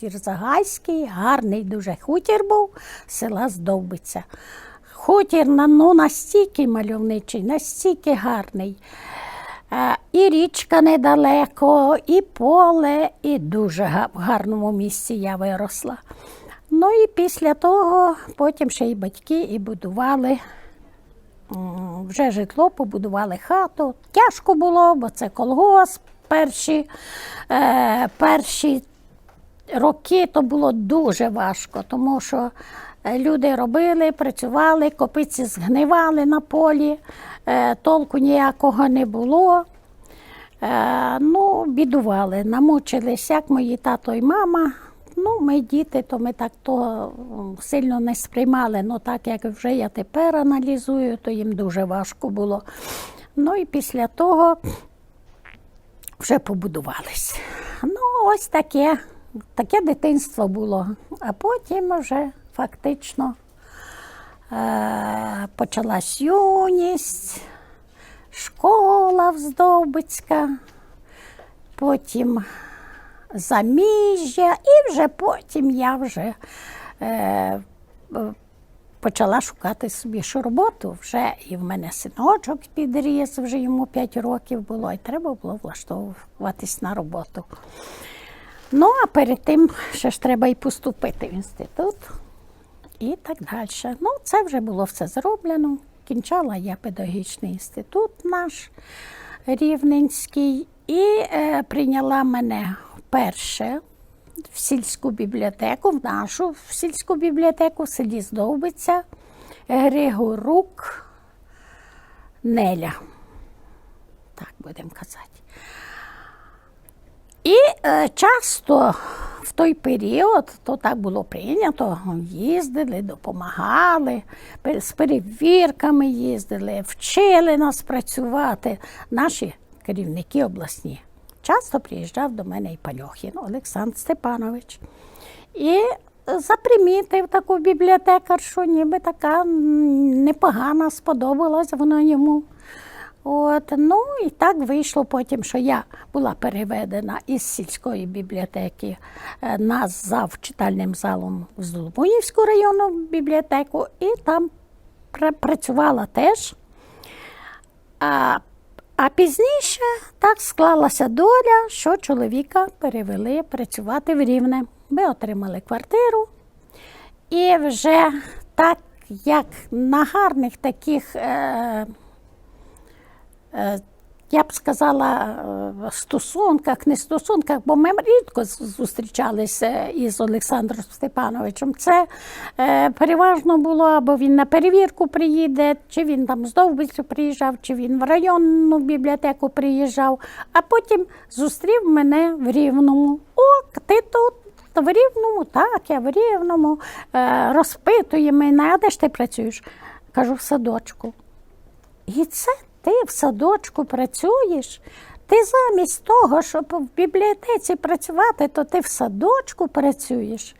хутір Загайський, гарний дуже хутір був, села Здовбиця. Хутір ну, настільки мальовничий, настільки гарний. Е, І річка недалеко, і поле, і дуже в гарному місці я виросла. Ну і після того потім ще й батьки і будували вже житло, побудували хату. Тяжко було, бо це колгосп. Перші, е, перші роки то було дуже важко, тому що е, люди робили, працювали, копиці згнивали на полі, е, толку ніякого не було. Е, ну, бідували, намучились, як мої тато і мама. Ну, ми діти, то ми так то сильно не сприймали. Ну, так як вже я тепер аналізую, то їм дуже важко було. Ну і після того вже побудувались. Ну, ось таке, таке дитинство було. А потім вже фактично е, почалась юність, школа вздовбицька, потім заміжжя, і вже потім я вже е, е, почала шукати собі що роботу. Вже і в мене синочок підріс, вже йому 5 років було, і треба було влаштовуватись на роботу. Ну, а перед тим ще ж треба і поступити в інститут і так далі. Ну, це вже було все зроблено. Кінчала я педагогічний інститут наш Рівненський і е, прийняла мене вперше в сільську бібліотеку, в нашу в сільську бібліотеку в селі Здовбиця Григорук Неля. Так будемо казати. І е, часто в той період, то так було прийнято, їздили, допомагали, з перевірками їздили, вчили нас працювати. Наші керівники обласні. Часто приїжджав до мене і Пальохін Олександр Степанович. І запримітив таку бібліотекаршу, ніби така непогана, сподобалась вона йому. От, ну і так вийшло потім, що я була переведена із сільської бібліотеки е, на зав читальним залом в Золобунівську районну бібліотеку, і там пра- працювала теж. А, а пізніше так склалася доля, що чоловіка перевели працювати в Рівне. Ми отримали квартиру. І вже так, як на гарних таких, е, я б сказала, е, стосунках, не стосунках, бо ми рідко зустрічалися із Олександром Степановичем. Це е, переважно було, або він на перевірку приїде, чи він там з Довбицю приїжджав, чи він в районну бібліотеку приїжджав, а потім зустрів мене в Рівному. О, ти тут. В Рівному, так, я в Рівному. Е, розпитує мене, а де ж ти працюєш? Кажу, в садочку. І це ти в садочку працюєш. Ти замість того, щоб в бібліотеці працювати, то ти в садочку працюєш.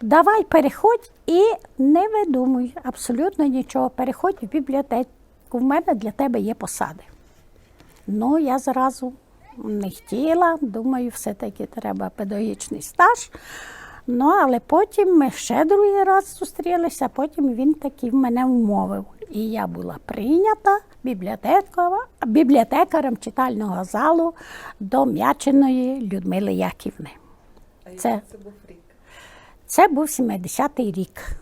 Давай переходь і не видумуй абсолютно нічого. Переходь в бібліотеку. В мене для тебе є посади. Ну, я зразу не хотіла, думаю, все-таки треба педагогічний стаж. Ну, але потім ми ще другий раз зустрілися, потім він таки мене вмовив. І я була прийнята бібліотекарем читального залу до М'ячиної Людмили Яківни. Це, Це був рік. це був 70-й рік.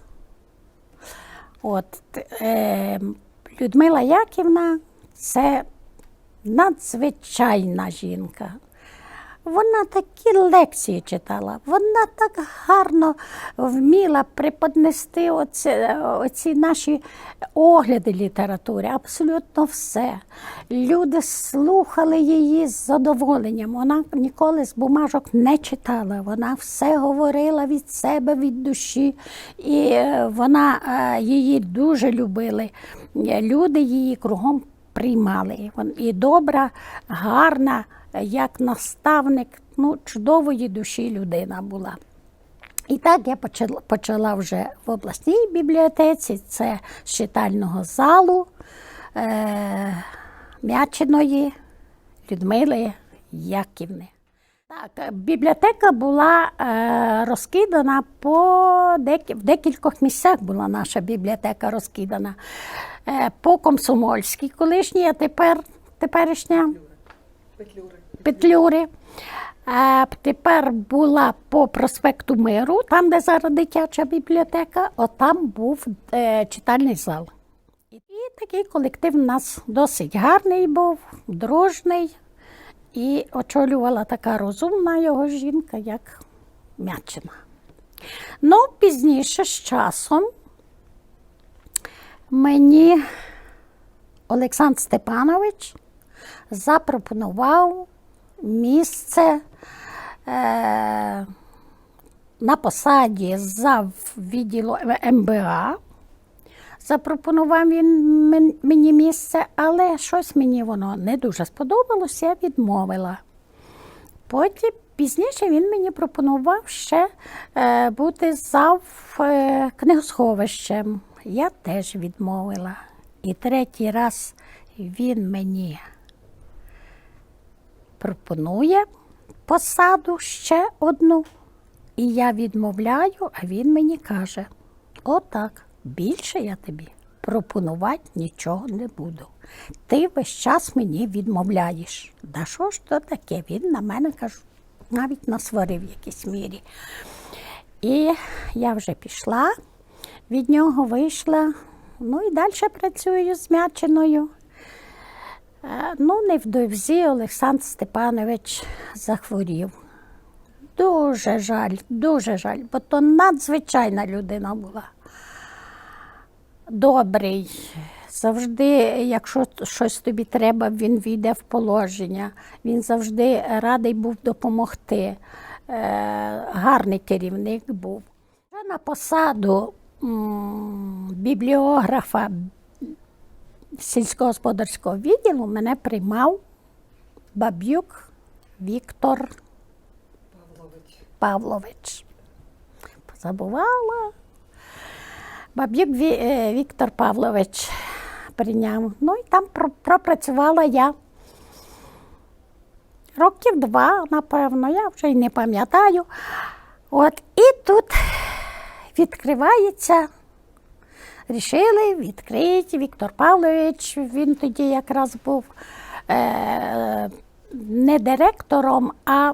От, е, Людмила Яківна це надзвичайна жінка. Вона такі лекції читала, вона так гарно вміла преподнести оці, оці наші огляди літератури, абсолютно все. Люди слухали її з задоволенням. Вона ніколи з бумажок не читала. Вона все говорила від себе, від душі. І е, вона е, її дуже любили. Е, Люди її кругом приймали. І добра, гарна, як наставник, ну, чудової душі людина була. І так я почала, почала вже в обласній бібліотеці, це з читального залу е, М'ячиної Людмили Яківни. Так, е, бібліотека була е, розкидана по декі- в декількох місцях була наша бібліотека розкидана. Е, по Комсомольській колишній, а тепер теперішня Петлюри. Петлюри. Е, тепер була по проспекту Миру, там, де зараз дитяча бібліотека, отам був е, читальний зал. І такий колектив у нас досить гарний був, дружний. І очолювала така розумна його жінка, як Мячина. Ну, пізніше з часом мені Олександр Степанович запропонував місце е, на посаді зав відділу МБА. Запропонував він мені місце, але щось мені воно не дуже сподобалося, я відмовила. Потім пізніше він мені пропонував ще е, бути зав е, книгосховищем. Я теж відмовила. І третій раз він мені пропонує посаду ще одну. І я відмовляю, а він мені каже: отак, більше я тобі пропонувати нічого не буду. Ти весь час мені відмовляєш. Да що ж то таке? Він на мене кажу, навіть насварив в якійсь мірі. І я вже пішла, від нього вийшла, ну і далі працюю з Мячиною. Е, Ну, невдовзі Олександр Степанович захворів. Дуже жаль, дуже жаль, бо то надзвичайна людина була. Добрий. Завжди, якщо щось тобі треба, він війде в положення. Він завжди радий був допомогти. Е, гарний керівник був. На посаду бібліографа сільськогосподарського відділу мене приймав Бабюк Віктор Павлович. Павлович. Забувала. Баб'юк е, Віктор Павлович прийняв. Ну і там пропрацювала я. Років два, напевно, я вже й не пам'ятаю. От і тут відкривається. Рішили відкрити Віктор Павлович. Він тоді якраз був е, не директором, а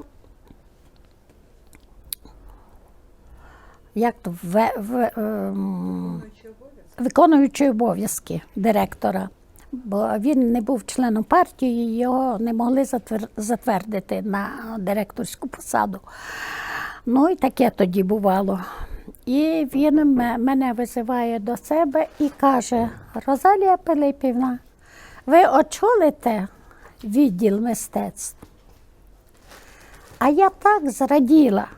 як то в, в, ем, Виконуючий обов'язки директора. Бо він не був членом партії, його не могли затвердити на директорську посаду. Ну і таке тоді бувало. І він мене визиває до себе і каже: Розалія Пилипівна, ви очолите відділ мистецтв? А я так зраділа.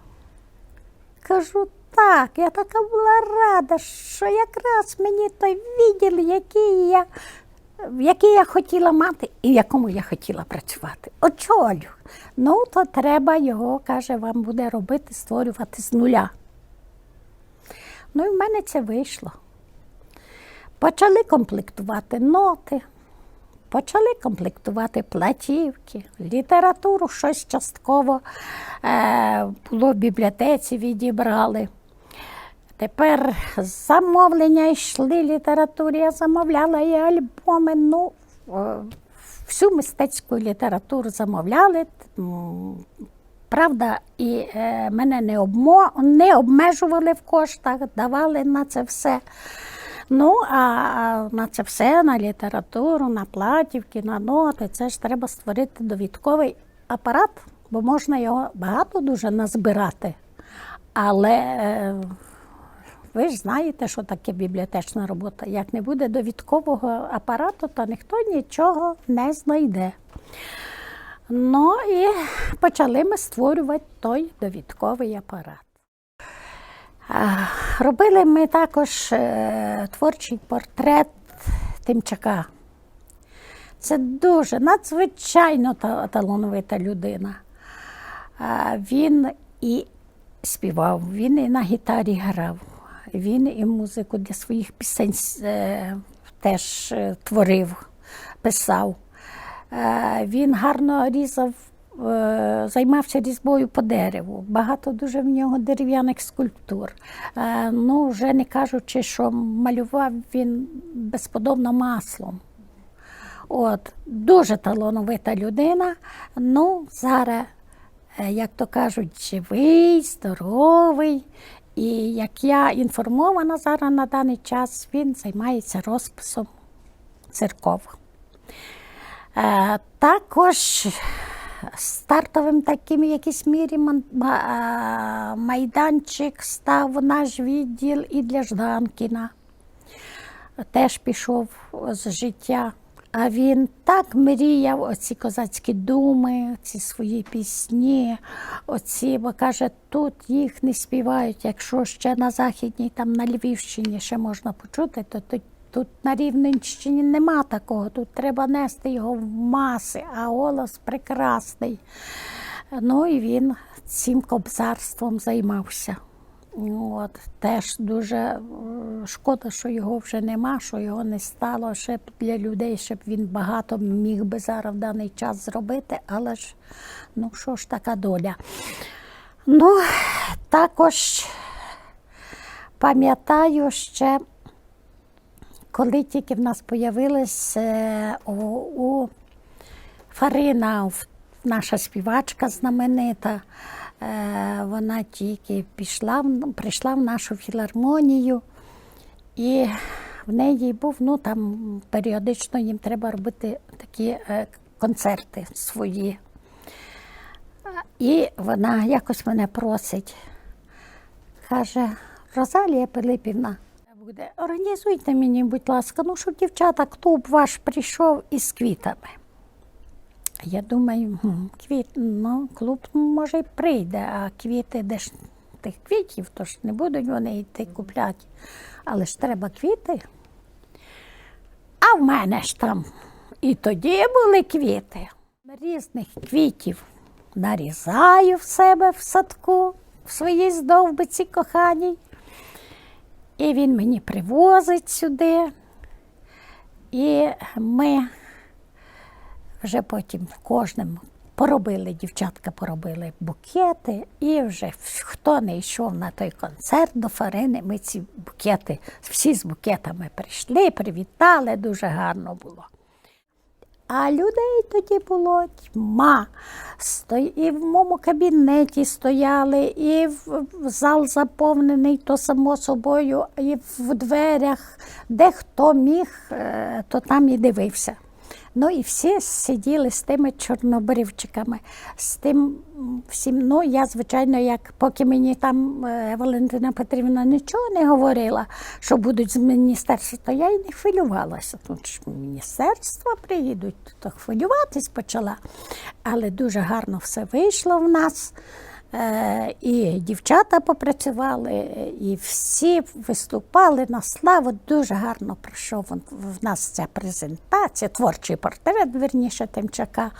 Кажу, так, я така була рада, що якраз мені той відділ, який я, який я хотіла мати і в якому я хотіла працювати. Очолю. Ну, то треба його, каже, вам буде робити, створювати з нуля. Ну і в мене це вийшло. Почали комплектувати ноти, почали комплектувати платівки, літературу, щось частково е, було в бібліотеці, відібрали. Тепер замовлення йшли літературі, я замовляла і альбоми. Ну, е, всю мистецьку літературу замовляли. Правда, і е, мене не, обмо, не обмежували в коштах, давали на це все. Ну, а а на це все, на літературу, на платівки, на ноти, це ж треба створити довідковий апарат, бо можна його багато дуже назбирати. Але е, ви ж знаєте, що таке бібліотечна робота. Як не буде довідкового апарату, то ніхто нічого не знайде. Ну і почали ми створювати той довідковий апарат. Робили ми також е, творчий портрет Тимчака. Це дуже надзвичайно талановита людина. Він і співав, він і на гітарі грав, він і музику для своїх пісень е, теж е, творив, писав. Е, Він гарно різав е, займався різьбою по дереву. Багато дуже в нього дерев'яних скульптур. Е, ну, вже не кажучи, що малював він безподобно маслом. От, дуже талановита людина. Ну, зараз, як то кажуть, живий, здоровий. І як я інформована зараз на даний час, він займається розписом церков. Е, також стартовим таким в мірі е, майданчик став наш відділ і для Жданкіна теж пішов з життя. А він так мріяв оці козацькі думи, ці свої пісні, оці, бо каже, тут їх не співають. Якщо ще на Західній, там на Львівщині ще можна почути, то тут, тут на Рівненщині нема такого. Тут треба нести його в маси, а голос прекрасний. Ну і він цим кобзарством займався. От, теж дуже шкода, що його вже нема, що його не стало ще для людей, щоб він багато міг би зараз в даний час зробити, але ж ну що ж така доля. Ну, також пам'ятаю ще, коли тільки в нас появилась е, у, у Фарина, наша співачка знаменита. Е, Вона тільки пішла, прийшла в нашу філармонію, і в неї був, ну там періодично їм треба робити такі е, концерти свої. І вона якось мене просить, каже, Розалія Пилипівна, буде, організуйте мені, будь ласка, ну, щоб дівчата, клуб ваш прийшов із квітами. Я думаю, квіт, ну, клуб може й прийде, а квіти, де ж тих квітів, то ж не будуть вони йти купляти. Але ж треба квіти. А в мене ж там і тоді були квіти. Різних квітів нарізаю в себе в садку, в своїй здовбиці коханій. І він мені привозить сюди. І ми вже потім кожним поробили, дівчатка поробили букети, і вже хто не йшов на той концерт до Фарини, ми ці букети, всі з букетами прийшли, привітали, дуже гарно було. А людей тоді було тьма. І в моєму кабінеті стояли, і в зал заповнений, то само собою, і в дверях, де хто міг, е, то там і дивився. Ну і всі сиділи з тими чорнобривчиками, з тим всім. Ну, я, звичайно, як поки мені там е, Валентина Петрівна нічого не говорила, що будуть з міністерства, то я й не хвилювалася. Тут ж міністерства приїдуть, то хвилюватись почала. Але дуже гарно все вийшло в нас. Е, І дівчата попрацювали, і всі виступали на славу. Дуже гарно пройшов в нас ця презентація, творчий портрет, верніше Тимчака.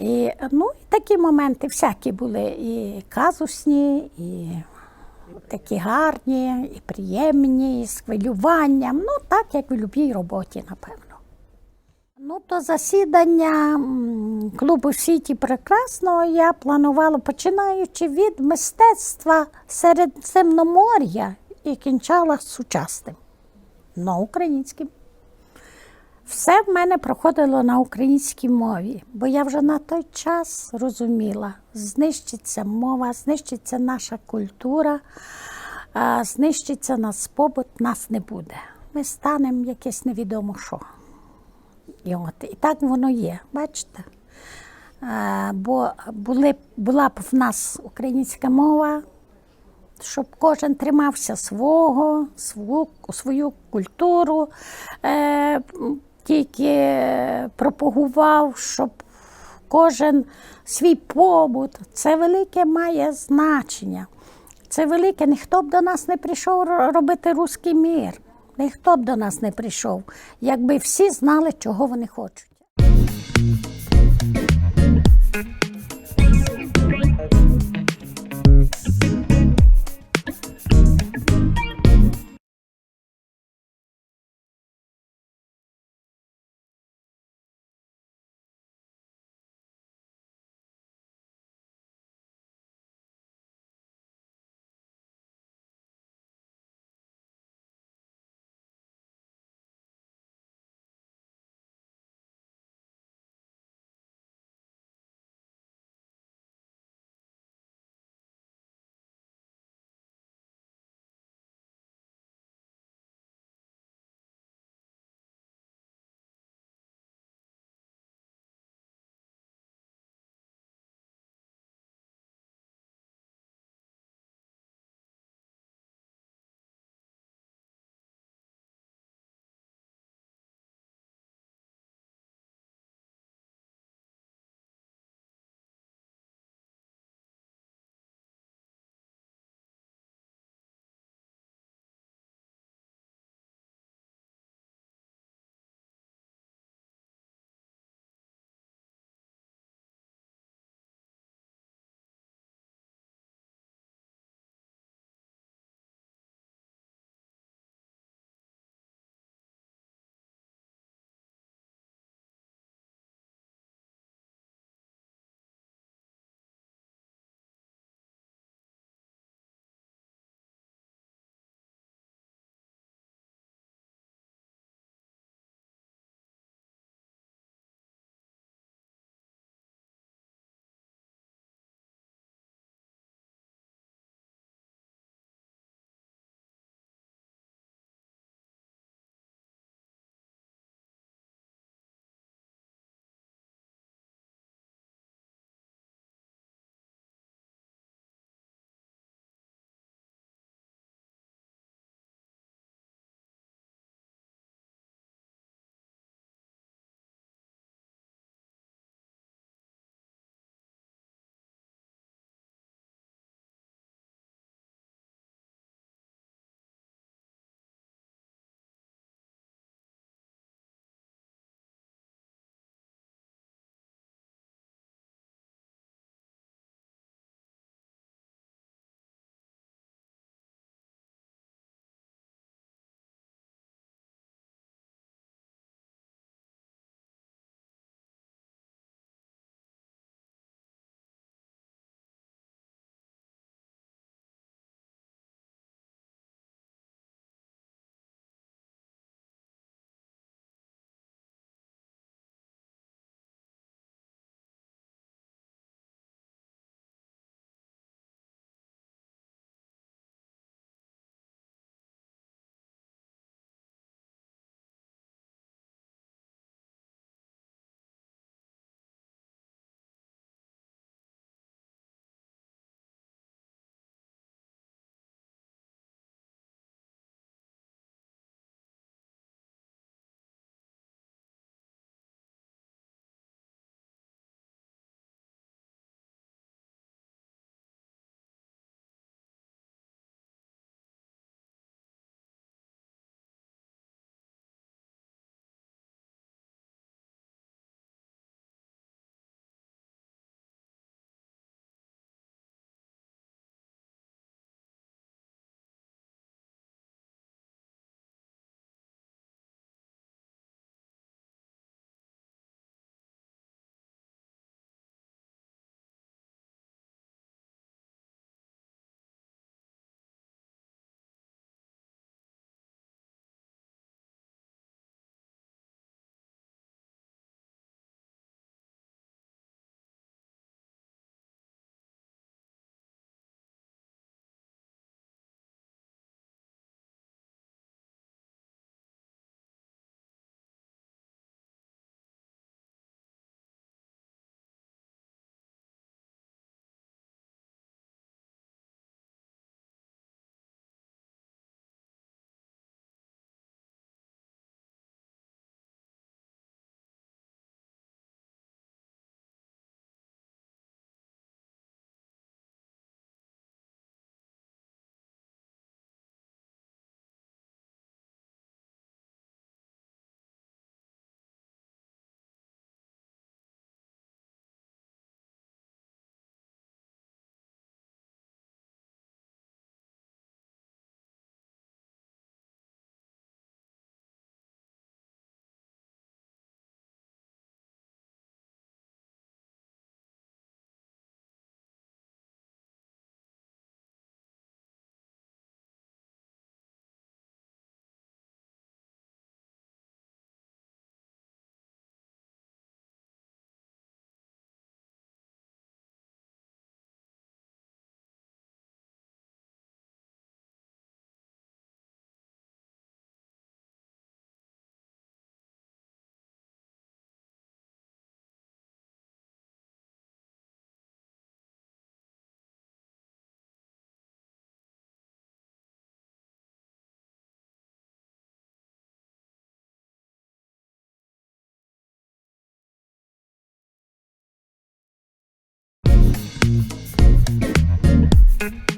І, ну, і такі моменти всякі були і казусні, і такі гарні, і приємні, і з хвилюванням. Ну, так, як в будь-якій роботі, напевно. Ну, то засідання клубу Сіті прекрасного я планувала, починаючи від мистецтва Середземномор'я і кінчала сучасним, на українським. Все в мене проходило на українській мові, бо я вже на той час розуміла, знищиться мова, знищиться наша культура, знищиться нас побут, нас не буде. Ми станемо якесь невідомо що. І, от, і так воно є, бачите? Бо були, була б в нас українська мова, щоб кожен тримався свого, свою, свою культуру, е, тільки пропагував, щоб кожен свій побут. Це велике має значення. Це велике, ніхто б до нас не прийшов робити руський мір. Ніхто б до нас не прийшов, якби всі знали, чого вони хочуть. thank you